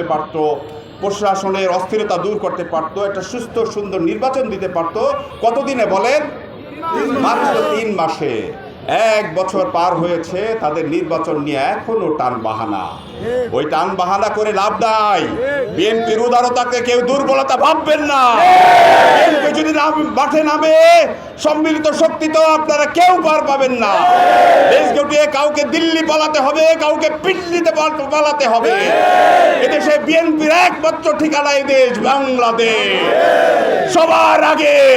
করতে পারত, প্রশাসনের অস্থিরতা দূর করতে পারত, একটা সুস্থ, সুন্দর নির্বাচন দিতে পারত। কতদিনে বলেন? মাত্র তিন মাসে। এক বছর পার হয়েছে, তাদের নির্বাচন নিয়ে এখনও টান বাহানা। ওই টান বাহানা করে লাভ নাই। বিএনপির উদারতাকে কেউ দুর্বলতা ভাববেন না। যদি নাম, মাঠে নামে, সম্মিলিত শক্তি তো আপনারা কেউ পার পাবেন না। দেশ গুটিয়ে কাউকে দিল্লি পালাতে হবে, কাউকে পিল্লিতে পাল- পালাতে হবে। এদেশে বিএনপির একমাত্র ঠিকানা দেশ, বাংলাদেশ। সবার আগে।